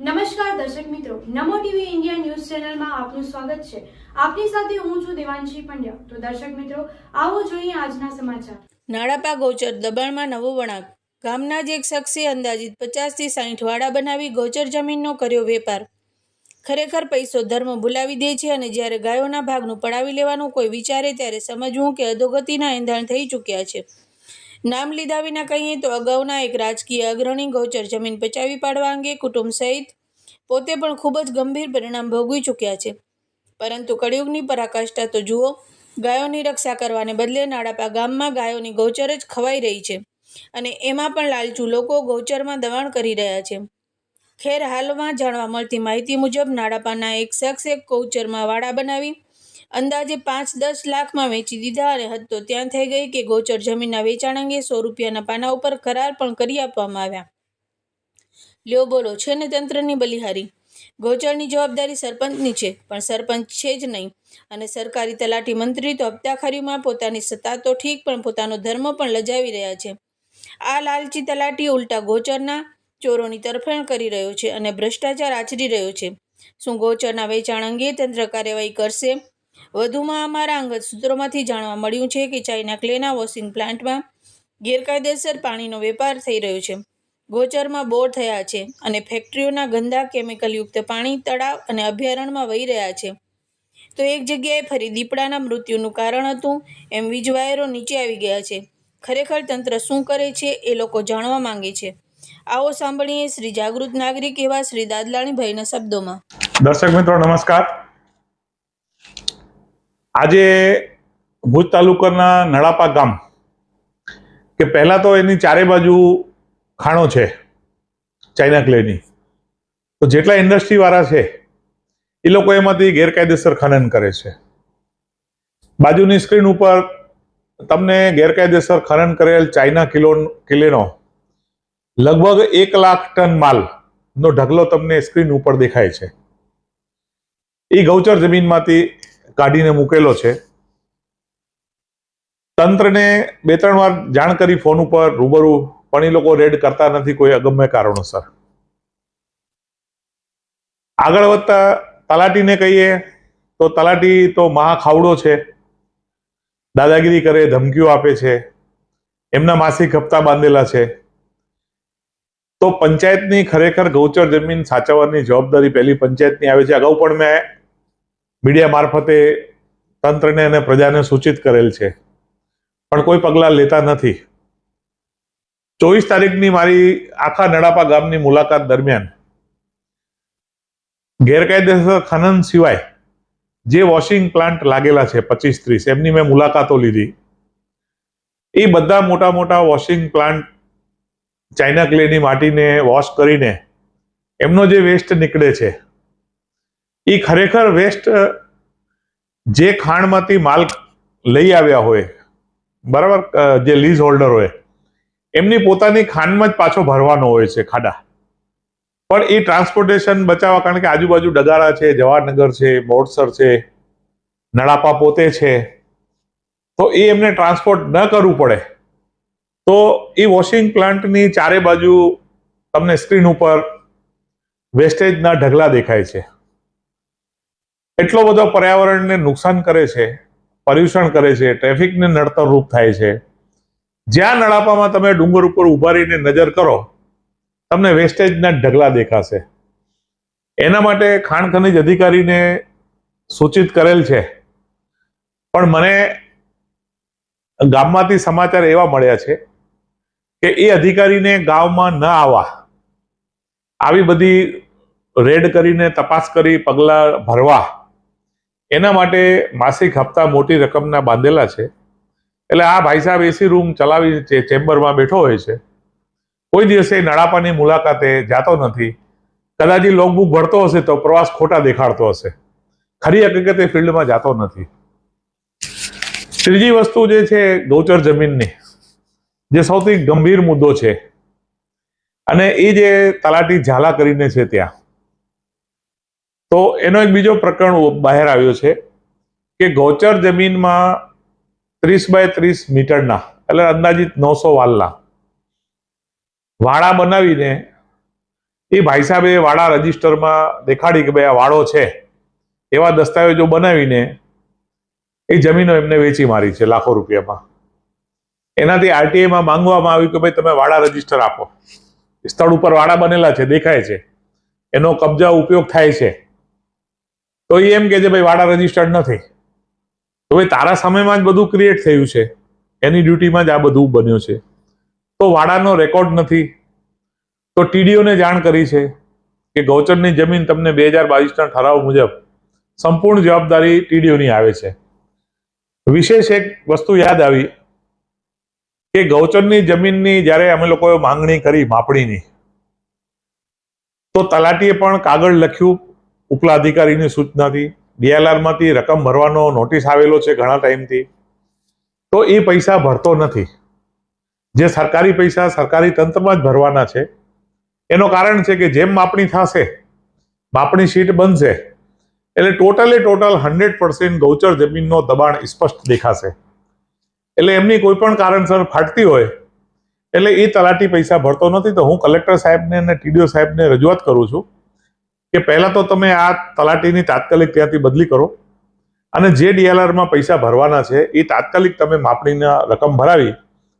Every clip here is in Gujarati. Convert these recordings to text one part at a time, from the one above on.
નમસ્કાર દર્શક મિત્રો, નમો ટીવી ઇન્ડિયા ન્યૂઝ ચેનલમાં આપનું સ્વાગત છે. આપની સાથે હું છું દેવાંશી પંડ્યા. તો દર્શક મિત્રો, આવો જોઈએ આજના સમાચાર. નાડાપા ગૌચર દબાણમાં નવો વળાંક. ગામના જ એક શખ્સે અંદાજિત પચાસથી સાઠ વાડા બનાવી ગૌચર જમીનનો કર્યો વેપાર. ખરેખર પૈસો ધર્મ ભૂલાવી દે છે અને જ્યારે ગાયોના ભાગનું પડાવી લેવાનું કોઈ વિચારે ત્યારે સમજવું કે અધોગતિના એંધાણ થઈ ચૂક્યા છે. નામ લીધા વિના કહીએ તો અગાઉના એક રાજકીય અગ્રણી ગૌચર જમીન પચાવી પાડવા અંગે કુટુંબ સહિત પોતે પણ ખૂબ જ ગંભીર પરિણામ ભોગવી ચૂક્યા છે. પરંતુ કળિયુગની પરાકાષ્ઠા તો જુઓ, ગાયોની રક્ષા કરવાને બદલે નાડાપા ગામમાં ગાયોની ગૌચર જ ખવાઈ રહી છે અને એમાં પણ લાલચુ લોકો ગૌચરમાં દબાણ કરી રહ્યા છે. ખેર હાલમાં જાણવા મળતી માહિતી મુજબ નાડાપાના એક શખ્સે ગૌચરમાં વાડા બનાવી અંદાજે પાંચ દસ લાખમાં વેચી દીધા અને હદ તો ત્યાં થઈ ગઈ કે ગોચર જમીનના વેચાણ અંગે સો રૂપિયાના પાના ઉપર કરાર પણ કરી આપવામાં આવ્યા. લ્યો બોલો, છે ને તંત્રની બલિહારી? ગોચરની જવાબદારી સરપંચની છે, પણ સરપંચ છે જ નહીં. અને સરકારી તલાટી મંત્રી તો હપ્તાખરીમાં પોતાની સત્તા તો ઠીક, પણ પોતાનો ધર્મ પણ લજાવી રહ્યા છે. આ લાલચી તલાટી ઉલટા ગોચરના ચોરોની તરફેણ કરી રહ્યો છે અને ભ્રષ્ટાચાર આચરી રહ્યો છે. શું ગોચરના વેચાણ અંગે તંત્ર કાર્યવાહી કરશે? વધુમાં અમારા અંગત સૂત્રોમાંથી જાણવા મળ્યું છે કે ચાઇના ક્લેના વોશિંગ પ્લાન્ટમાં ગેરકાયદેસર પાણીનો વેપાર થઈ રહ્યો છે. ગોચરમાં બોર થયા છે અને ફેક્ટરીઓના ગંદા કેમિકલયુક્ત પાણી, તળાવ અને અભયારણ્યમાં વહી રહ્યા છે. તો એક જગ્યાએ ફરી દીપડાના મૃત્યુનું કારણ હતું એમ વીજ વાયરો નીચે આવી ગયા છે. ખરેખર તંત્ર શું કરે છે એ લોકો જાણવા માંગે છે. આવો સાંભળીએ શ્રી જાગૃત નાગરિક એવા શ્રી દાદલાણીભાઈના શબ્દોમાં. દર્શક મિત્રો, નમસ્કાર. આજે ભુજ તાલુકાના નળાપા ગામ, કે પહેલાં તો એની ચારે બાજુ ખાણો છે, ચાઇના ક્લેની. તો જેટલા ઇન્ડસ્ટ્રી વાળા છે, એ લોકો એમાંથી ગેરકાયદેસર ખનન કરે છે. બાજુની સ્ક્રીન ઉપર તમને ગેરકાયદેસર ખનન કરેલ ચાઇના કિલો, કિલેનો લગભગ એક લાખ ટન માલનો ઢગલો તમને સ્ક્રીન ઉપર દેખાય છે. એ ગૌચર જમીનમાંથી કાઢીને મૂકેલો છે. તંત્રને બે ત્રણ વાર જાણ કરી ફોન ઉપર રૂબરૂ, પણ એ લોકો રેડ કરતા નથી કોઈ અગમ્ય કારણોસર. આગળ વધતા તલાટીને કહીએ, તો તલાટી તો મહા ખાવડો છે. દાદાગીરી કરે, ધમકીઓ આપે છે. એમના માસિક હપ્તા બાંધેલા છે. તો પંચાયતની ખરેખર ગૌચર જમીન સાચવવાની જવાબદારી પહેલી પંચાયતની આવે છે. અગાઉ પણ મેં મીડિયા મારફતે તંત્રને અને પ્રજાને સૂચિત કરેલ છે. પણ કોઈ પગલાં લેતા નથી. ચોવીસ તારીખની મારી આખા નડાપા ગામની મુલાકાત દરમિયાન ગેરકાયદેસર ખનન સિવાય જે વોશિંગ પ્લાન્ટ લાગેલા છે પચીસ ત્રીસ, એમની મેં મુલાકાતો લીધી. એ બધા મોટા મોટા વોશિંગ પ્લાન્ટ ચાઇના ક્લેની માટીને વોશ કરીને એમનો જે વેસ્ટ નીકળે છે એ ખરેખર વેસ્ટ જે ખાણમાંથી માલ લઈ આવ્યા હોય, બરાબર જે લીઝ હોલ્ડર હોય, એમની પોતાની ખાંડમાં જ પાછો ભરવાનો હોય છે ખાડા. પણ એ ટ્રાન્સપોર્ટેશન બચાવવા, કારણ કે આજુબાજુ ડગારા છે, જવાહરનગર છે, મોડસર છે, નળાપા પોતે છે, તો એ એમને ટ્રાન્સપોર્ટ ન કરવું પડે. તો એ વોશિંગ પ્લાન્ટની ચારે બાજુ તમને સ્ક્રીન ઉપર વેસ્ટેજના ઢગલા દેખાય છે. એટલો બધો પર્યાવરણને નુકસાન કરે છે પર્યુષણ કરે છે ટ્રાફિકને નડતર રૂપ થાય છે. જ્યાં નળાપામાં તમે ડુંગર ઉપર ઊભા રહીને નજર કરો, તમને વેસ્ટેજના ઢગલા દેખાશે. એના માટે ખાણ ખનિજ અધિકારીને સૂચિત કરેલ છે. પણ મને ગામમાંથી સમાચાર એવા મળ્યા છે કે એ અધિકારીને ગામમાં ન આવવા. આવી બધી રેડ કરીને તપાસ કરી, પગલાં ભરવા. એના માટે માસિક હપ્તા મોટી રકમના બાંધેલા છે. એટલે આ ભાઈ સાહેબ એસી રૂમ ચલાવી ચેમ્બરમાં બેઠો હોય છે. કોઈ દિવસે નળાપાની મુલાકાતે જાતો નથી. કદાચ લોગબુક ભરતો હશે તો પ્રવાસ ખોટા દેખાડતો હશે. ખરી હકીકતે ફિલ્ડમાં જાતો નથી. ત્રીજી વસ્તુ જે છે ગૌચર જમીનની, જે સૌથી ગંભીર મુદ્દો છે. અને એ જે તલાટી ઝાલા કરીને છે ત્યાં. તો એનો એક બીજો પ્રકરણ બહાર આવ્યો છે કે ગૌચર જમીનમાં ત્રીસ બાય ત્રીસ મીટરના, એટલે અંદાજિત નવસો વાલના વાડા બનાવીને એ ભાઈ સાહેબે વાડા રજીસ્ટરમાં દેખાડી કે ભાઈ આ વાડો છે, એવા દસ્તાવેજો બનાવીને એ જમીનો એમને વેચી મારી છે લાખો રૂપિયામાં. એનાથી આરટીઆઈમાં માંગવામાં આવ્યું કે ભાઈ તમે વાડા રજિસ્ટર આપો. સ્થળ ઉપર વાડા બનેલા છે, દેખાય છે. એનો કબજા ઉપયોગ થાય છે. તો એ એમ કે છે, ભાઈ, વાડા રજીસ્ટર્ડ નથી. તો ભાઈ, તારા સમયમાં જ બધું ક્રિએટ થયું છે. એની ડ્યુટીમાં જ આ બધું બન્યું છે. તો વાડાનો રેકોર્ડ નથી. તો ટીડીઓને જાણ કરી છે કે ગૌચરની જમીન તમને બે હજાર બાવીસના ઠરાવ મુજબ સંપૂર્ણ જવાબદારી ટીડીઓની આવે છે. વિશેષ એક વસ્તુ યાદ આવી કે ગૌચરની જમીનની જ્યારે અમે લોકોએ માંગણી કરી માપણીની, તો તલાટીએ પણ કાગળ લખ્યું ઉપલા અધિકારીની સૂચનાથી ડીએલઆરમાંથી રકમ ભરવાનો નોટિસ આવેલો છે ઘણા ટાઈમથી. તો એ પૈસા ભરતો નથી. જે સરકારી પૈસા સરકારી તંત્રમાં જ ભરવાના છે. એનો કારણ છે કે જેમ માપણી થશે, માપણી શીટ બનશે, એટલે ટોટલે ટોટલ હંડ્રેડ પર્સેન્ટ ગૌચર જમીનનો દબાણ સ્પષ્ટ દેખાશે. એટલે એમની કોઈ પણ કારણસર ફાટતી હોય, એટલે એ તલાટી પૈસા ભરતો નથી. તો હું કલેક્ટર સાહેબને અને ટીડીઓ સાહેબને રજૂઆત કરું છું. કે પહેલા તો તમે આ તલાટીની તાત્કાલિક ત્યાંથી બદલી કરો અને જે ડીએલઆરમાં પૈસા ભરવાના છે, એ તાત્કાલિક તમે માપણીના રકમ ભરાવી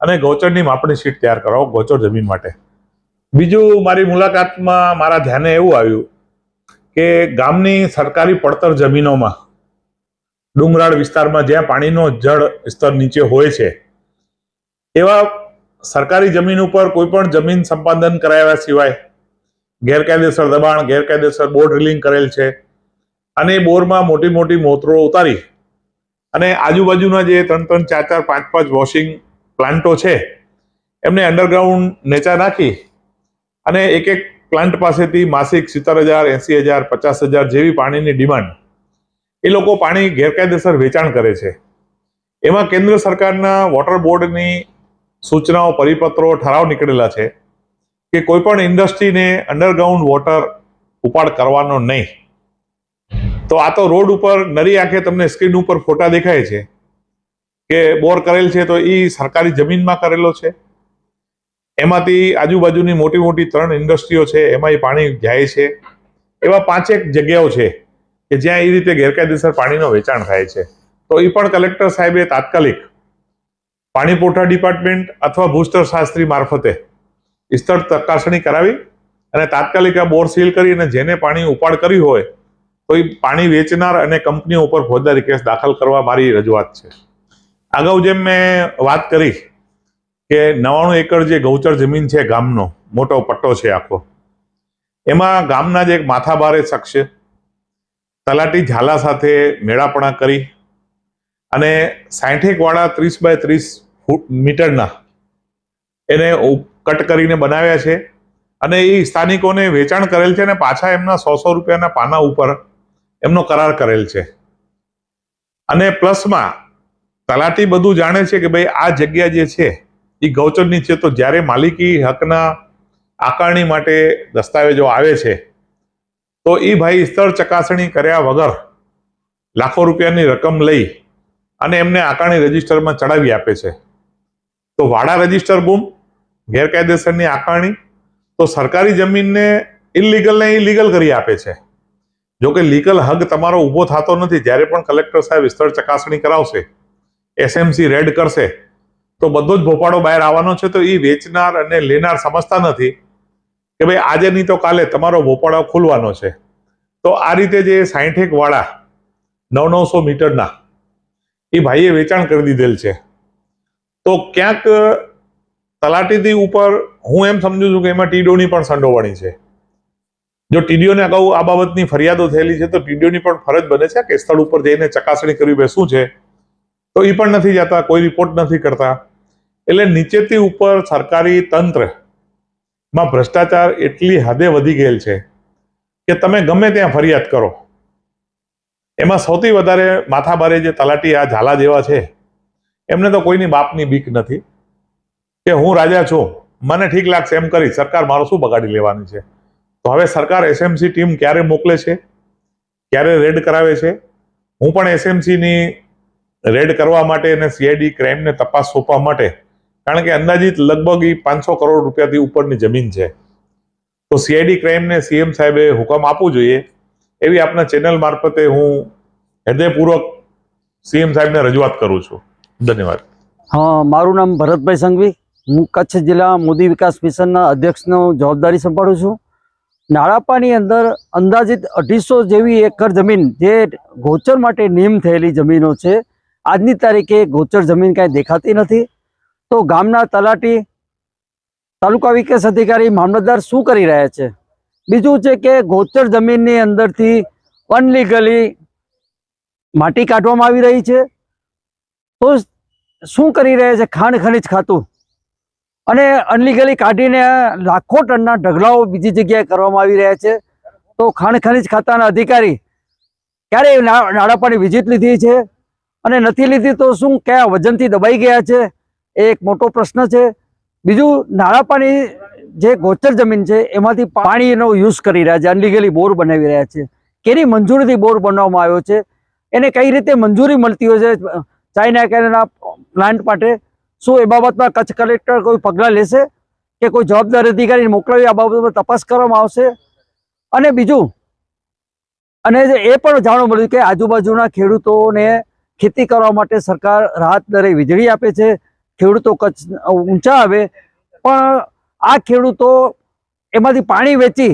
અને ગૌચરની માપણી શીટ તૈયાર કરાવો ગૌચર જમીન માટે. બીજું મારી મુલાકાતમાં મારા ધ્યાને એવું આવ્યું કે ગામની સરકારી પડતર જમીનોમાં ડુંગરાળ વિસ્તારમાં જ્યાં પાણીનો જળ સ્તર નીચે હોય છે, એવા સરકારી જમીન ઉપર કોઈ પણ જમીન સંપાદન કરાવ્યા સિવાય ગેરકાયદેસર દબાણ, ગેરકાયદેસર બોર ડ્રિલિંગ કરેલ છે. અને એ બોરમાં મોટી મોટી મોતરો ઉતારી. અને આજુબાજુના જે ત્રણ ત્રણ ચાર ચાર પાંચ પાંચ વોશિંગ પ્લાન્ટો છે, એમને અંડરગ્રાઉન્ડ નેચા નાખી અને એક એક પ્લાન્ટ પાસેથી માસિક સિત્તેર હજાર, એસી હજાર, પચાસ હજાર જેવી પાણીની ડિમાન્ડ. એ લોકો પાણી ગેરકાયદેસર વેચાણ કરે છે. એમાં કેન્દ્ર સરકારના વોટર બોર્ડની સૂચનાઓ, પરિપત્રો, ઠરાવ નીકળેલા છે. કે કોઈ પણ ઇન્ડસ્ટ્રીને અંડરગ્રાઉન્ડ વોટર ઉપાડ કરવાનો નહીં. તો આ તો રોડ ઉપર નરી આંખે તમને સ્ક્રીન ઉપર ફોટા દેખાય છે કે બોર કરેલ છે તો એ સરકારી જમીનમાં કરેલો છે. એમાંથી આજુબાજુની મોટી મોટી ત્રણ ઇન્ડસ્ટ્રીઓ છે, એમાં એ પાણી જાય છે. એવા પાંચેક જગ્યાઓ છે કે જ્યાં એ રીતે ગેરકાયદેસર પાણીનો વેચાણ થાય છે. તો એ પણ કલેક્ટર સાહેબે તાત્કાલિક પાણી પુરવઠા ડિપાર્ટમેન્ટ અથવા ભૂસ્તર શાસ્ત્રી મારફતે સ્થળ ચકાસણી કરાવી અને તાત્કાલિક આ બોર સીલ કરી અને જેને પાણી ઉપાડ કરી હોય તો એ પાણી વેચનાર અને કંપનીઓ ઉપર ફોજદારી કેસ દાખલ કરવા મારી રજૂઆત છે. અગાઉ જેમ મેં વાત કરી કે નવાણું એકર જે ગૌચર જમીન છે ગામનો, મોટો પટ્ટો છે આખો, એમાં ગામના જ એક માથાભારે શખ્સે તલાટી ઝાલા સાથે મેળાપણા કરી અને સાઠેક વાળા ત્રીસ બાય ત્રીસ ફૂટ મીટરના એને કટ કરીને બનાવ્યા છે અને એ સ્થાનિકોને વેચાણ કરેલ છે અને પાછા એમના સો સો રૂપિયાના પાના ઉપર એમનો કરાર કરેલ છે. અને પ્લસમાં તલાટી બધું જાણે છે કે ભાઈ આ જગ્યા જે છે એ ગૌચરની છે, તો જ્યારે માલિકી હકના આકારણી માટે દસ્તાવેજો આવે છે, તો એ ભાઈ સ્તર ચકાસણી કર્યા વગર લાખો રૂપિયાની રકમ લઈ અને એમને આકારણી રજિસ્ટરમાં ચડાવી આપે છે. તો વાડા રજિસ્ટર ગુમ ગેરકાયદેસરની આકારણી તો સરકારી જમીનને ઇલીગલ ને ઇલીગલ કરી આપે છે. જો કે લીગલ હક તમારો ઊભો થતો નથી, જ્યારે પણ કલેક્ટર સાહેબ સ્થળ ચકાસણી કરાવશે એસએમસી રેડ કરશે, તો બધો જ ભોપાળો બહાર આવવાનો છે. તો એ વેચનાર અને લેનાર સમજતા નથી કે ભાઈ આજે નહીં તો કાલે તમારો ભોપાળો ખુલવાનો છે. તો આ રીતે જે સાઠેક વાળા નવ નવસો મીટરના એ ભાઈએ વેચાણ કરી દીધેલ છે. તો ક્યાંક તલાટીથી ઉપર હું એમ સમજુ છું કે એમાં ટીડીઓની પણ સંડોવણી છે. જો ટીડીઓને અગાઉ આ બાબતની ફરિયાદો થયેલી છે, તો ટીડીઓની પણ ફરજ બને છે કે સ્થળ ઉપર જઈને ચકાસણી કરવી શું છે. તો એ પણ નથી જતા, કોઈ રિપોર્ટ નથી કરતા. એટલે નીચેથી ઉપર સરકારી તંત્રમાં ભ્રષ્ટાચાર એટલી હદે વધી ગયેલ છે કે તમે ગમે ત્યાં ફરિયાદ કરો. એમાં સૌથી વધારે માથાભારે જે તલાટી આ ઝાલા જેવા છે, એમને તો કોઈની બાપની બીક નથી. કે હું રાજા છું, મને ઠીક લાગશે એમ કરી સરકાર મારો શું બગાડી લેવાની છે? તો હવે સરકાર એસએમસી ટીમ ક્યારે મોકલે છે? ક્યારે રેડ કરાવે છે? હું પણ એસએમસીની રેડ કરવા માટે અને સીઆઈડી ક્રાઇમને તપાસ સોંપવા માટે, કારણ કે અંદાજિત લગભગ એ પાંચસો કરોડ રૂપિયાથી ઉપરની જમીન છે. તો સીઆઈડી ક્રાઇમને સીએમ સાહેબે હુકમ આપવું જોઈએ, એવી આપના ચેનલ મારફતે હું હૃદયપૂર્વક સીએમ સાહેબને રજૂઆત કરું છું. ધન્યવાદ. હા, મારું નામ ભરતભાઈ સંઘવી. હું કચ્છ જિલ્લા મોદી વિકાસ મિશનના અધ્યક્ષનો જવાબદારી સંભાળું છું. નાળાપાની અંદર અંદાજિત અઢીસો જેવી એકર જમીન જે ગોચર માટે નિયમ થયેલી જમીનો છે. આજની તારીખે ગોચર જમીન કાંઈ દેખાતી નથી. તો ગામના તલાટી તાલુકા વિકાસ અધિકારી મામલતદાર શું કરી રહ્યા છે? બીજું છે કે ગોચર જમીનની અંદરથી અનલીગલી માટી કાઢવામાં આવી રહી છે. તો શું કરી રહ્યા છે? ખાણ ખનીજ ખાતું. અને અનલીગલી કાઢીને લાખો ટનના ઢગલાઓ બીજી જગ્યાએ કરવામાં આવી રહ્યા છે. તો ખાણ ખનીજ ખાતાના અધિકારી ક્યારે ના- નાણાપાની વિઝિટ લીધી છે અને નથી લીધી તો શું, કયા વજનથી દબાઈ ગયા છે એ એક મોટો પ્રશ્ન છે. બીજું નાણાપાની જે ગોચર જમીન છે એમાંથી પાણીનો યુઝ કરી રહ્યા છે અનલીગલી બોર બનાવી રહ્યા છે. કેની મંજૂરીથી બોર બનાવવામાં આવ્યો છે? એને કઈ રીતે મંજૂરી મળતી હોય છે? ચાઇના કેના પ્લાન્ટ માટે શું એ બાબતમાં કચ્છ કલેક્ટર કોઈ પગલાં લેશે કે કોઈ જવાબદાર અધિકારીને મોકલાવી, આ બાબતમાં તપાસ કરવામાં આવશે? અને બીજું, અને એ પણ જાણવા મળ્યું કે આજુબાજુના ખેડૂતોને ખેતી કરવા માટે સરકાર રાહત દરે વીજળી આપે છે, ખેડૂતો કચ્છ ઊંચા આવે, પણ આ ખેડૂતો એમાંથી પાણી વેચી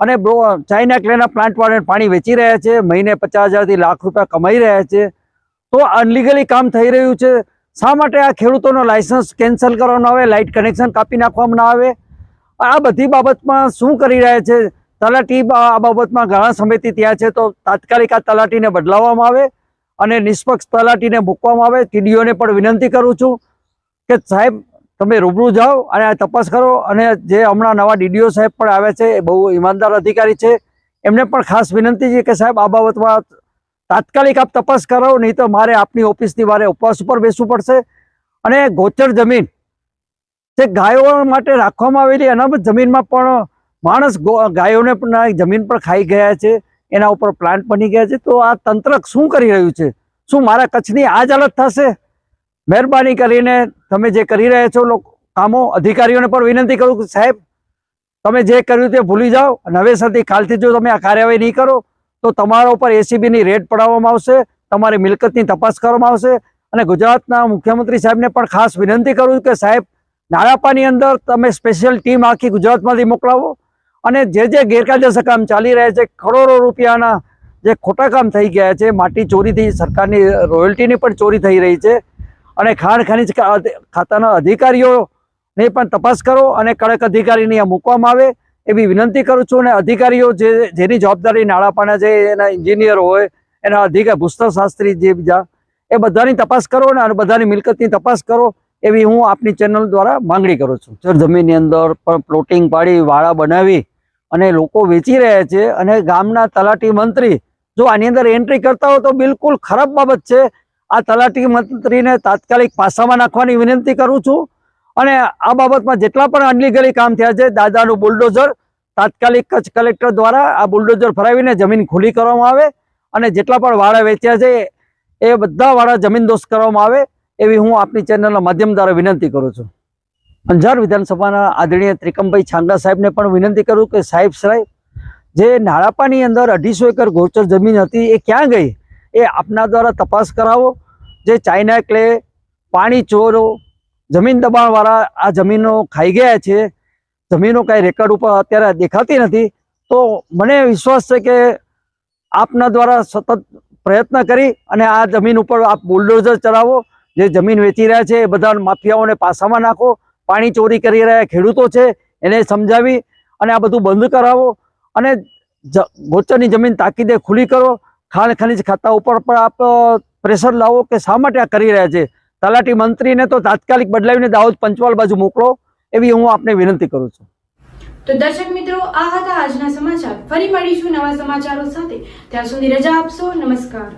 અને ચાઇના ક્લેના પ્લાન્ટવાળાને પાણી વેચી રહ્યા છે, મહિને પચાસ હજારથી લાખ રૂપિયા કમાઈ રહ્યા છે. તો અનલીગલી કામ થઈ રહ્યું છે. શા માટે આ ખેડૂતોનો લાયસન્સ કેન્સલ કરવાનો આવે? લાઇટ કનેક્શન કાપી નાખવામાં આવે? આ બધી બાબતમાં શું કરી રહ્યા છે? તલાટી આ બાબતમાં ઘણા સમયથી ત્યાં છે, તો તાત્કાલિક આ તલાટીને બદલાવવામાં આવે અને નિષ્પક્ષ તલાટીને મૂકવામાં આવે. ટીડીઓને પણ વિનંતી કરું છું કે સાહેબ, તમે રૂબરૂ જાઓ અને આ તપાસ કરો અને જે હમણાં નવા ડીડીઓ સાહેબ પણ આવ્યા છે, એ બહુ ઈમાનદાર અધિકારી છે, એમને પણ ખાસ વિનંતી છે કે સાહેબ, આ બાબતમાં તાત્કાલિક આપ તપાસ કરાવો, નહીં તો મારે આપની ઓફિસની વારે ઉપવાસ ઉપર બેસવું પડશે. અને ગોચર જમીન, જે ગાયો માટે રાખવામાં આવેલી અનામત જમીનમાં પણ માણસ ગાયોને પણ જમીન પર ખાઈ ગયા છે, એના ઉપર પ્લાન્ટ બની ગયા છે. તો આ તંત્ર શું કરી રહ્યું છે? શું મારા કચ્છની આ જ થશે? મહેરબાની કરીને તમે જે કરી રહ્યા છો લોકો, કામો, અધિકારીઓને પણ વિનંતી કરું કે સાહેબ, તમે જે કર્યું તે ભૂલી જાઓ. નવેસરથી કાલથી જો તમે આ કાર્યવાહી નહીં કરો તો તમારા ઉપર એસીબીની રેડ પડાવવામાં આવશે, તમારી મિલકતની તપાસ કરવામાં આવશે અને ગુજરાતના મુખ્યમંત્રી સાહેબને પણ ખાસ વિનંતી કરું કે સાહેબ, નાણાપાની અંદર તમે સ્પેશિયલ ટીમ આખી ગુજરાતમાંથી મોકલાવો અને જે જે ગેરકાયદેસર કામ ચાલી રહ્યા છે, કરોડો રૂપિયાના જે ખોટા કામ થઈ ગયા છે, માટી ચોરીથી સરકારની રોયલ્ટીની પણ ચોરી થઈ રહી છે અને ખાણ ખનીજ ખાતાના અધિકારીઓને પણ તપાસ કરો અને કડક અધિકારીને મૂકવામાં આવે એવી વિનંતી કરું છું અને અધિકારીઓ જે જેની જવાબદારી નાળાપાના છે એના એન્જિનિયર હોય, એના અધિકાર ભૂસ્તરશાસ્ત્રી જે બીજા, એ બધાની તપાસ કરો અને બધાની મિલકતની તપાસ કરો એવી હું આપની ચેનલ દ્વારા માંગણી કરું છું. જર જમીનની અંદર પણ પ્લોટિંગ પાડી વાળા બનાવી અને લોકો વેચી રહ્યા છે અને ગામના તલાટી મંત્રી, જો આની અંદર એન્ટ્રી કરતા હોય તો બિલકુલ ખરાબ બાબત છે. આ તલાટી મંત્રીને તાત્કાલિક પાસામાં નાખવાની વિનંતી કરું છું અને આ બાબતમાં જેટલા પણ અનલીગલી કામ થયા છે, દાદાનું બુલડોઝર તાત્કાલિક કચ્છ કલેક્ટર દ્વારા આ બુલડોઝર ફરાવીને જમીન ખુલ્લી કરવામાં આવે અને જેટલા પણ વાડા વેચ્યા છે, એ બધા વાળા જમીન દોસ્ત કરવામાં આવે એવી હું આપની ચેનલના માધ્યમ દ્વારા વિનંતી કરું છું. અંજાર વિધાનસભાના આદરણીય ત્રિકમભાઈ છાંગા સાહેબને પણ વિનંતી કરું કે સાહેબ સાહેબ જે નાળાપાની અંદર અઢીસો એકર ગોચર જમીન હતી, એ ક્યાં ગઈ? એ આપના દ્વારા તપાસ કરાવો. જે ચાઇના ક્લે પાણી ચોરો જમીન દબાણવાળા આ જમીનો ખાઈ ગયા છે. જમીનો કાંઈ રેકર્ડ ઉપર અત્યારે દેખાતી નથી. તો મને વિશ્વાસ છે કે આપના દ્વારા સતત પ્રયત્ન કરી અને આ જમીન ઉપર આપ બુલડોઝર ચલાવો. જે જમીન વેચી રહ્યા છે એ બધા માફિયાઓને પાસામાં નાખો. પાણી ચોરી કરી રહ્યા ખેડૂતો છે એને સમજાવી અને આ બધું બંધ કરાવો. અને ગોચરની જમીન તાકીદે ખુલ્લી કરો. ખાણ ખનીજ ખાતા ઉપર પણ આપ પ્રેશર લાવો કે શા માટે આ કરી રહ્યા છે? તલાટી મંત્રીને તો તાત્કાલિક બદલાવીને દાહોદ પંચવાલ બાજુ મોકલો, એવી હું આપને વિનંતી કરું છું. તો દર્શક મિત્રો, આ હતા આજના સમાચાર. ફરી મળીશું નવા સમાચારો સાથે. ત્યાં સુધી રજા આપશો. નમસ્કાર.